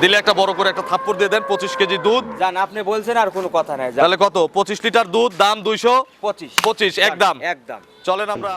দিলে একটা বড় করে একটা থাপ্পড় দিয়ে দেন পঁচিশ কেজি দুধ। জান আপনি বলছেন আর কোনো কথা নাই তাহলে কত? পঁচিশ লিটার দুধ দাম দুইশো? পঁচিশ। পঁচিশ একদম। একদম। চলেন আমরা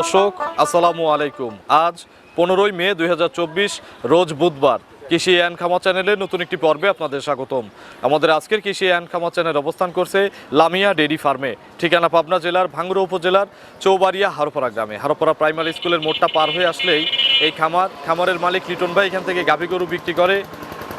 দর্শক, আসসালামু আলাইকুম। আজ পনেরোই মে দুই হাজার চব্বিশ, রোজ বুধবার কৃষি অ্যান্ড খামা চ্যানেলের নতুন একটি পর্বে আপনাদের স্বাগতম। আমাদের আজকের কৃষি অ্যান্ড খামা চ্যানেল অবস্থান করছে লামিয়া ডেইরি ফার্মে, ঠিকানা পাবনা জেলার ভাঙ্গুড়া উপজেলার চৌবাড়িয়া হারোপাড়া গ্রামে। হারোপাড়া প্রাইমারি স্কুলের মোড়টা পার হয়ে আসলেই এই খামার, খামারের মালিক লিটন ভাই এখান থেকে গাভী গরু বিক্রি করে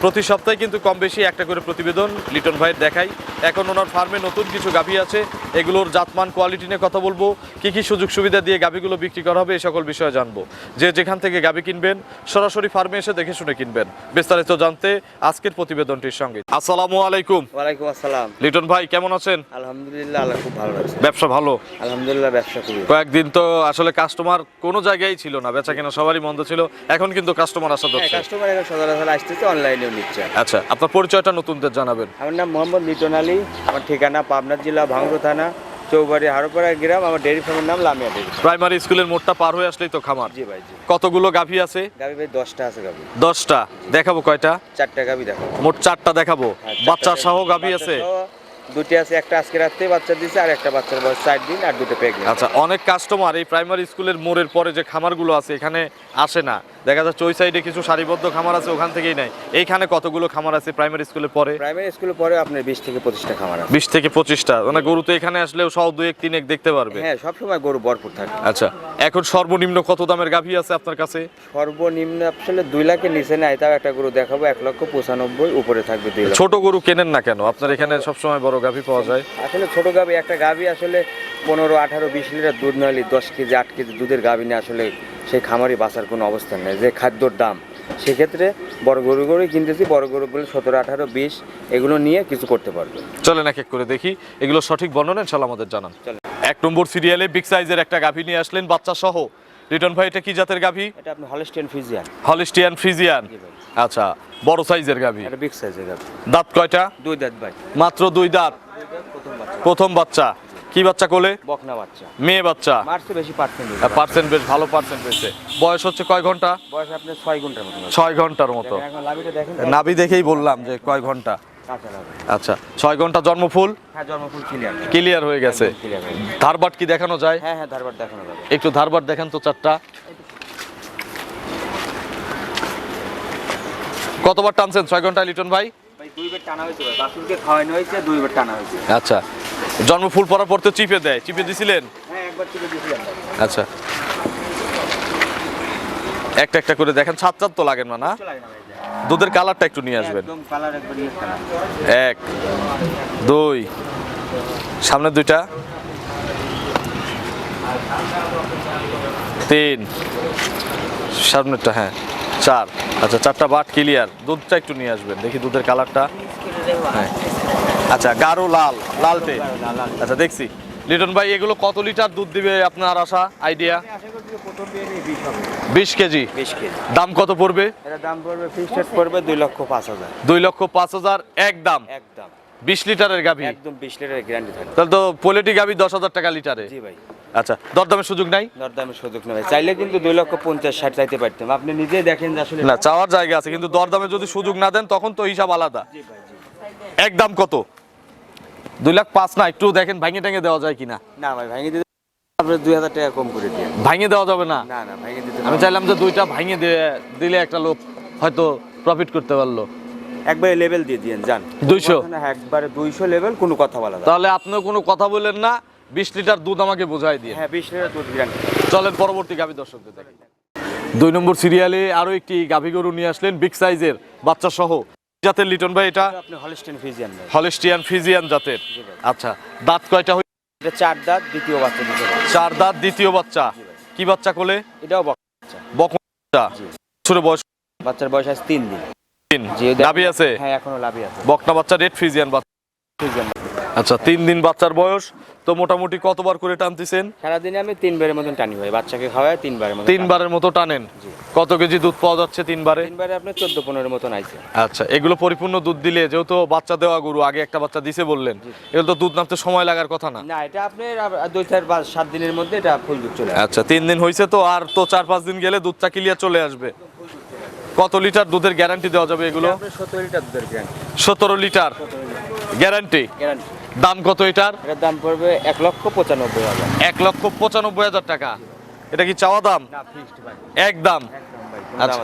প্রতি সপ্তাহে কিন্তু কম বেশি একটা করে প্রতিবেদন লিটন ভাইয়ের দেখাই। এখন ওনার ফার্মে নতুন কিছু গাভী আছে এগুলোর জাতমান কোয়ালিটি নিয়ে কথা বলব। কি কি সুযোগ সুবিধা দিয়ে গাভীগুলো বিক্রি করা হবে এই সকল বিষয়ে জানব। যে যেখান থেকে গাভী কিনবেন সরাসরি ফার্মে এসে দেখে শুনে কিনবেন। বিস্তারিত জানতে আজকের প্রতিবেদনটির সঙ্গে। আসসালামু আলাইকুম। ওয়ালাইকুম আসসালাম। লিটন ভাই কেমন আছেন? আলহামদুলিল্লাহ আল্লাহ খুব ভালো আছে। ব্যবসা ভালো? আলহামদুলিল্লাহ ব্যবসা খুবই। কয়েকদিন তো আসলে কাস্টমার কোনো জায়গায় ছিল না বেচা কেনা সবারই মন্দ ছিল। এখন কিন্তু কাস্টমার আসা হ্যাঁ দরকার কাস্টমার এখন সচরাচর আসতেছে অনলাইনেও নিচ্ছে। আচ্ছা আপনার পরিচয়টা নতুনদের জানাবেন। আমার নাম মোহাম্মদ লিটন আলী আমার ঠিকানা পাবনা জেলা ভাঙ্গুর থানা চৌবাড়ি হারোপাড়া গ্রাম আমার ডেয়ারি ফার্মের নাম লামিয়া ডেয়ারি প্রাইমারি স্কুলের মোড়টা পার হয়ে আসলেই তো খামার। জি ভাই জি। কতগুলো গাভী আছে? গাভী ভাই দশটা আছে গাভী। দশটা। দেখাবো কয়টা? চারটা গাভী দেখাবো। মোট চারটা দেখাবো। হ্যাঁ, বাচ্চা সহ গাভী। আছে? দুটি আছে একটা আজকে রাত্রে বাচ্চা দিছে আর একটা বাচ্চার বয়স চার দিন আর দুটো প্রেগনেন্ট আচ্ছা অনেক কাস্টমার এই প্রাইমারি স্কুলের মোড়ের পরে যে খামারগুলো আছে এখানে আসে না। দেখা যাচ্ছে ওই সাইডে কিছু সারিবদ্ধ খামার আছে ওখান থেকেই নাই এইখানে কতগুলো খামার আছে প্রাইমারি স্কুলের পরে? প্রাইমারি স্কুলে পরে আপনার বিশ থেকে পঁচিশটা খামার আছে। বিশ থেকে পঁচিশটা। মানে গরু তো এখানে আসলেও সব দুই এক তিন এক দেখতে পারবে। হ্যাঁ সবসময় গরু ভরপুর থাকে। আচ্ছা এখন সর্বনিম্ন কত দামের গাভী আছে আপনার কাছে? সর্বনিম্ন আসলে দুই লাখের নিচে নাই তাও একটা গরু দেখাবো এক লক্ষ পঁচানব্বই উপরে থাকবে দুই লাখ। ছোট গরু কেনেন না কেন? আপনার এখানে সবসময় বড় গাভী পাওয়া যায়। আসলে ছোট গাভী একটা গাভী আসলে পনেরো আঠারো বিশ লিটার দুধ নইলে দশ কেজি আট কেজি দুধের গাবি নিয়ে আসলে সেই খামারি বাঁচার কোনো অবস্থান নেই। যে খাদ্যর দাম সেক্ষেত্রে বড় গরু গরুই কিনতেছি বড় গরু গরুগুলো সতেরো আঠারো বিশ এগুলো নিয়ে কিছু করতে পারবে। চলেন এক এক করে দেখি এগুলো সঠিক বর্ণনা ইনশাল্লাহ আমাদের জানান। এক নম্বর সিরিয়ালে বিগ সাইজের একটা গাভী নিয়ে আসলেন বাচ্চা সহ রিটন ভাই এটা কি জাতের গাভী? এটা আপনি হলস্টেন ফিজিয়ান হলিস্টিয়ান ফ্রিজিয়ান আচ্ছা বড় সাইজের গাভী। এটা বিগ সাইজের গাবি দাঁত কয়টা? দুই দাঁত ভাই। মাত্র দুই দাঁত। প্রথম বাচ্চা। কি বাচ্চা কোলে? বকনা বাচ্চা। মেয়ে বাচ্চা। মার্চে বেশি পার্সেন্ট পার্সেন্ট বেশ ভালো পার্সেন্ট পেয়েছে বয়স হচ্ছে কয় ঘণ্টা? বয়স আপনার ছয় ঘণ্টার মতো ছয় ঘণ্টার মতো। নাভি দেখেই বললাম যে কয় ঘণ্টা? আচ্ছা ছয় ঘণ্টা জন্মফুল হ্যাঁ জন্মফুল ক্লিয়ার ক্লিয়ার হয়ে গেছে। ধারবাট কি দেখানো যায়? হ্যাঁ হ্যাঁ ধারবার দেখানো যাবে। একটু ধারবাট দেখেন তো চারটা। কতবার টানছেন? ছয় ঘণ্টা লিটন ভাই? ভাই দুইবার টানা হয়েছে বাসুরকে খাওয়ানো হয়েছে দুইবার টানা হয়েছে। আচ্ছা। জন্ম ফুল পরার পর তো চিপে দেয়। চিপে দিছিলেন? হ্যাঁ। আচ্ছা। একটা একটা করে দেখেন ছাদ ছাদ তো লাগেন না না। দুধের কালারটা একটু নিয়ে আসবেন। এক দুই সামনে দুইটা। তিন সামনেরটা হ্যাঁ চার। আচ্ছা চারটা বাট ক্লিয়ার। দুধটা একটু নিয়ে আসবেন দেখি দুধের কালারটা। হ্যাঁ। আচ্ছা গাঢ় লাল লাল লালটে আচ্ছা দেখছি। লিটন ভাই এগুলো কত লিটার দুধ দিবে আপনার আশা আইডিয়া? বিশ কেজি। দাম কত পড়বে? দাম পড়বে ফিক্সড পড়বে দুই লক্ষ পাঁচ হাজার। দুই লক্ষ পাঁচ হাজার এক দাম? একদম। বিশ লিটারের গাভী? একদম বিশ লিটারের গ্যারান্টি থাকবে। তাহলে তো পোলেটি গাভী দশ হাজার টাকা লিটারে। জি ভাই। আচ্ছা দরদামের সুযোগ নাই? দরদামের সুযোগ নেই চাইলে কিন্তু দুই লক্ষ পঞ্চাশ ষাট চাইতে পারতাম। আপনি নিজেই দেখেন যে আসলে না চাওয়ার জায়গা আছে কিন্তু দরদামে যদি সুযোগ না দেন তখন তো হিসাব আলাদা। এক দাম কত? দুই লাখ পাঁচ না একটু দেখেন ভাঙে টাঙে দেওয়া যায় কিনা। না ভাই ভেঙে দিতে আপনি দুই হাজার টাকা কম করে দিয়ে। ভাঙে দেওয়া যাবে না? না না ভেঙে দিতে আমি চাইলাম যে দুইটা ভাঙে দিয়ে দিলে একটা লোক হয়তো প্রফিট করতে পারল। একবারে লেভেল দিয়ে দিয়েন যান। 200? না একবারে দুইশো লেভেল কোনো কথা বলা তাহলে আপনিও কোনো কথা বললেন না বিশ লিটার দুধ আমাকে বোঝাই দিয়ে। হ্যাঁ বিশ লিটার দুধ চলেন পরবর্তী গাভী দর্শকদের দেখেন দুই নম্বর সিরিয়ালে আরও একটি গাভী গরু নিয়ে আসলেন বিগ সাইজের বাচ্চা সহ জাতের লিটন ভাই এটা? আপনি হলিস্টেন ফিজিয়ান ভাই। হলিস্টিয়ান ফিজিয়ান জাতের। আচ্ছা দাঁত কয়টা হই এটা চার দাঁত দ্বিতীয় বাচ্চা চার দাঁত দ্বিতীয় বাচ্চা। কি বাচ্চা কোলে? এটাও বাচ্চা। বকটা বাচ্চা। ছোট বয়স বাচ্চার বয়স আছে তিন দিন। তিন। ওদের- আছে? হ্যাঁ এখনও লাভি আছে। বকটা বাচ্চা রেড ফিজিয়ান বাচ্চা। ফিজিয়ান আচ্ছা তিন দিন বাচ্চার বয়স তো মোটামুটি কতবার করে টানতেছেন? সারাদিনে আমি তিনবারের মতন টানি ভাই বাচ্চাকে খাওয়াই তিনবারের মতো তিনবারের মতো টানেন। কত কেজি দুধ পাওয়া যাচ্ছে তিনবারে? তিনবারে আপনার চোদ্দ পনেরো মতন আইছে। আচ্ছা এগুলো পরিপূর্ণ দুধ দিলে যেহেতু বাচ্চা দেওয়া গরু আগে একটা বাচ্চা দিছে বললেন এগুলো তো দুধ নামতে সময় লাগার কথা না। না এটা আপনার আর দুই চার পাঁচ সাত দিনের মধ্যে এটা ফুল দুধ চলে আচ্ছা তিন দিন হয়েছে তো আর তো চার পাঁচ দিন গেলে দুধটা ক্লিয়ার চলে আসবে। কত লিটার দুধের গ্যারান্টি দেওয়া যাবে এগুলো? সত্তর লিটার দুধের গ্যারান্টি সতেরো লিটার। গ্যারান্টি গ্যারান্টি দাম কত এটার? এটার দাম পড়বে এক লক্ষ পঁচানব্বই হাজার। এক লক্ষ পঁচানব্বই হাজার টাকা। এটা কি চাওয়া দাম? এক দাম? কোনো আচ্ছা।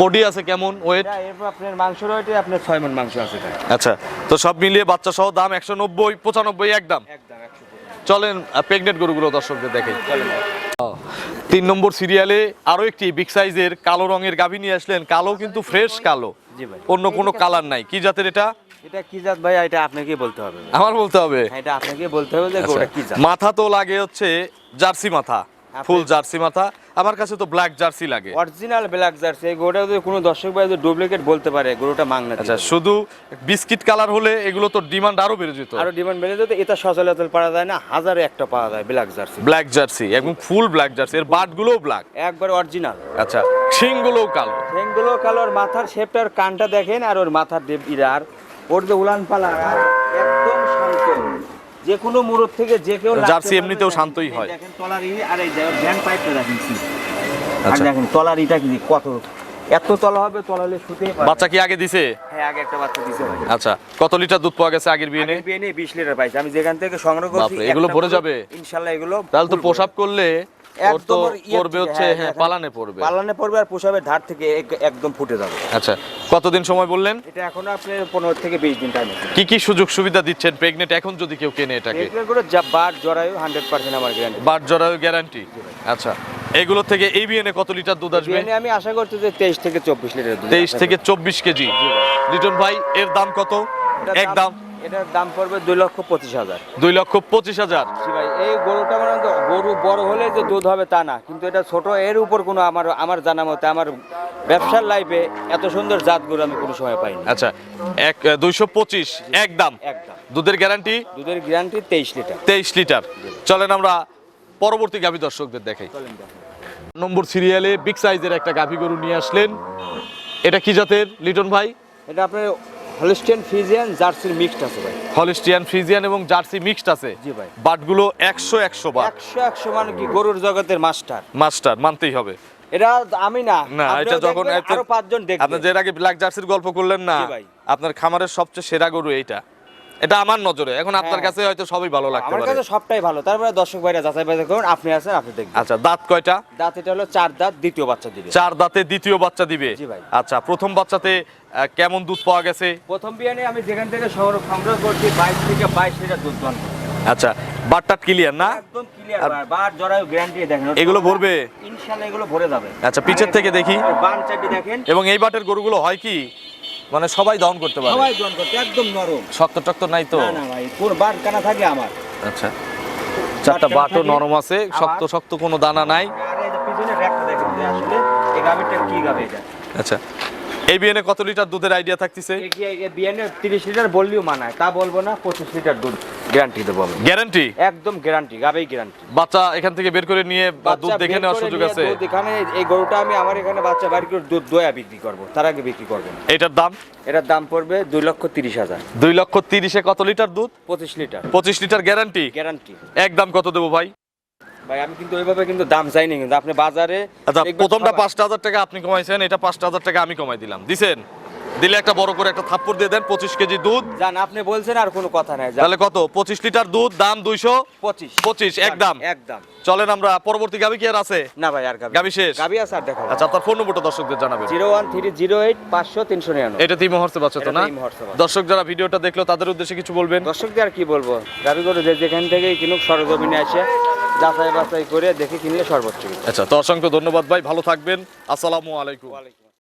বডি আছে কেমন? ওয়েট আপনার মাংস রয়েছে আপনার ছয় মন মাংস আছে আচ্ছা। তো সব মিলিয়ে বাচ্চা সহ দাম একশো নব্বই পঁচানব্বই একদম একদম একশো চলেন প্রেগনেন্ট গরুগুলো দর্শকদের দেখে তিন নম্বর সিরিয়ালে আরও একটি বিগ সাইজের কালো রঙের গাভী নিয়ে আসলেন। কালো কিন্তু ফ্রেশ কালো। অন্য কোনো কালার নাই। কি জাতের এটা? এটা কি জাত ভাই এটা আপনাকেই বলতে হবে। আমার বলতে হবে? হ্যাঁ, এটা আপনাকেই বলতে হবে যে আচ্ছা, ওটা কি জাত? মাথা তো লাগে হচ্ছে জার্সি মাথা ফুল জার্সি মাথা। আমার কাছে তো ব্ল্যাক জার্সি লাগে। Original black jersey. এই গরুটা যদি কোনো দর্শক ভাই ডুপ্লিকেট বলতে পারে গরুটা মাংনা আচ্ছা শুধু বিস্কিট কালার হলে এগুলো তো ডিমান্ড আরও বেড়ে যেত। আরও ডিমান্ড বেড়ে যেত এটা সচলাচল পাওয়া যায় না হাজারে একটা পাওয়া যায় ব্ল্যাক জার্সি। ব্ল্যাক জার্সি এবং ফুল ব্ল্যাক জার্সি। এর বাট গুলোও ব্ল্যাক একবার অরিজিনাল আচ্ছা শিংগুলোও কালো। ঠেংগুলো কালো ওর মাথার শেপটার কানটা দেখেন আর ওর মাথার ডেপ ওর যে উলান পালা একদম শান্ত। যে কোনো মুরত থেকে যে কেউ জার্সি এমনিতেও শান্তই হয়। দেখেন তলার ই আর এই ভ্যান পাইপটা দেখেন আর আচ্ছা। দেখেন তলার ইটা কি কত এত তলা হবে শুতে বাচ্চা কি আগে দিছে? হ্যাঁ আগে একটা বাচ্চা দিছে আচ্ছা কত লিটার দুধ পাওয়া গেছে আগের বিয়ে বিয়ে নিয়ে 20 লিটার পাইছি। আমি যেখান থেকে সংগ্রহ করছি এগুলো ভরে যাবে? ইনশাআল্লাহ এগুলো তাহলে তো পোশাক করলে একদম পড়বে হচ্ছে হ্যাঁ, হ্যাঁ পালানে পড়বে। পালানে পড়বে আর পোশাবের ধার থেকে একদম ফুটে যাবে। আচ্ছা কতদিন সময় বললেন? এটা এখনও আপনার পনেরো থেকে বিশ দিন টাইম কি কি সুযোগ সুবিধা দিচ্ছেন প্রেগনেন্ট? এখন যদি কেউ কেনে এটাকে? এগুলো যা বার জরায়ু হান্ড্রেড পার্সেন্ট আমার গ্যারান্টি বাট জরায়ু গ্যারান্টি আচ্ছা এগুলো থেকে এই বিয়েনে কত লিটার দুধ আসবে? আমি আশা করছি যে তেইশ থেকে চব্বিশ লিটার দুধ তেইশ থেকে চব্বিশ কেজি। লিটন ভাই এর দাম কত? এটার একদম এটার দাম পড়বে দুই লক্ষ পঁচিশ হাজার। দুই লক্ষ পঁচিশ হাজার। জি ভাই এই গরুটা মানে গরু বড় হলে যে দুধ হবে তা না কিন্তু এটা ছোট এর উপর কোনো আমার আমার জানা মতে আমার ব্যবসার লাইফে এত সুন্দর জাত গরু আমি কোনো সময় পাইনি। আচ্ছা এক দুইশো পঁচিশ একদম। একদম। দুধের গ্যারান্টি দুধের গ্যারান্টি তেইশ লিটার। তেইশ লিটার। চলেন আমরা পরবর্তী গাভী দর্শকদের দেখাই। নম্বর সিরিয়ালে বিগ সাইজের একটা গাভী গরু নিয়ে আসলেন। এটা কি জাতের লিটন ভাই? এটা আপনার হলিস্টেন ফিজিয়ান জার্সির মিক্সড আছে ভাই। হলিস্টিয়ান ফ্রিজিয়ান এবং জার্সি মিক্সড আছে। জি ভাই। বাটগুলো একশো একশো বাট। একশো একশো মানে কি গরুর জগতের মাস্টার। মাস্টার মানতেই হবে। এটা আমি না না এটা যখন আরও পাঁচজন দেখবেন। আপনি যে আগে ব্ল্যাক জার্সির গল্প করলেন না ভাই। আপনার খামারের সবচেয়ে সেরা গরু এইটা। এটা আমার নজরে। এখন আপনার হ্যাঁ। কাছে হয়তো সবই ভালো লাগতে পারে। আমার কাছে সবটাই ভালো। তারপরে দর্শক ভাইরা যাচাই বাছাই করুন আপনি আছেন আপনি দেখবেন। আচ্ছা দাঁত কয়টা? দাঁত এটা হলো চার দাঁত দ্বিতীয় বাচ্চা দিবে। চার দাঁতে দ্বিতীয় বাচ্চা দিবে? জি ভাই। আচ্ছা প্রথম বাচ্চাতে কেমন দুধ পাওয়া গেছে? প্রথম বিয়ানে আমি যেখান থেকে শহর সংগ্রহ করছি বাইশ থেকে বাইশ লিটার দুধ পান। আচ্ছা বাটটাট ক্লিয়ার না? একদম ক্লিয়ার বার জরায়ু গ্যারান্টি দেখেন এগুলো ভরবে? ইনশাআল্লাহ এগুলো ভরে যাবে। আচ্ছা পিছের থেকে দেখি। বান চারটি দেখেন। এবং এই বাটের গরুগুলো হয় কি? মানে সবাই দহন করতে পারে। সবাই দহন করতে একদম নরম। শক্ত টক্ত নাই তো? না না ভাই পুরো বার কানা থাকে আমার। আচ্ছা। চারটা বাটো বাটও নরম আছে শক্ত শক্ত কোনো দানা নাই। আর এই যে পিছনে র্যাকটা দেখেন আসলে এই গাবিটা কি গাবে এটা? আচ্ছা। এই বিয়েনে কত লিটার দুধের আইডিয়া থাকতেছে? বিয়ানে তিরিশ লিটার বললেও মানায়। তা বলব না পঁচিশ লিটার দুধ গ্যারান্টি দেবো আমি। গ্যারান্টি একদম গ্যারান্টি গাবেই গ্যারান্টি বাচ্চা এখান থেকে বের করে নিয়ে বা দুধ দেখে নেওয়ার সুযোগ আছে? এখানে এই গরুটা আমি আমার এখানে বাচ্চা বাড়ি করে দুধ দয়া বিক্রি করব তার আগে বিক্রি করব না। এটার দাম? এটার দাম পড়বে দুই লক্ষ তিরিশ হাজার। দুই লক্ষ তিরিশে কত লিটার দুধ? পঁচিশ লিটার। পঁচিশ লিটার গ্যারান্টি গ্যারান্টি একদম কত দেবো ভাই? ভাই আমি কিন্তু ওইভাবে কিন্তু দাম চাইনি কিন্তু। আপনি বাজারে আচ্ছা প্রথমটা পাঁচটা হাজার টাকা আপনি কমাইছেন এটা পাঁচটা হাজার টাকা আমি কমাই দিলাম। দিছেন? দিলে একটা বড় করে একটা থাপ্পড় দিয়ে দেন পঁচিশ কেজি দুধ। জান আপনি বলছেন আর কোনো কথা নাই তাহলে কত? পঁচিশ লিটার দুধ দাম দুইশো? পঁচিশ। পঁচিশ একদম। একদম। চলেন আমরা পরবর্তী গাবি কি আর আছে? না ভাই আর গাবি গাবি শেষ? গাবি আছে আর দেখাবো। আচ্ছা আপনার ফোন নম্বরটা দর্শকদের জানাবেন। Zero one three zero eight পাঁচশো তিনশো নিরানব্বই। এটা তিন বাচ্চা তো না। দর্শক যারা ভিডিওটা দেখল তাদের উদ্দেশ্যে কিছু বলবেন। দর্শকদের আর কি বলব? গাবি গরু যে যেখান থেকে কিনুক সরজমিনে আসে যাচাই বাছাই করে দেখে কিনলে সর্বোচ্চ আচ্ছা তো অসংখ্য ধন্যবাদ ভাই ভালো থাকবেন। আসসালামু আলাইকুম।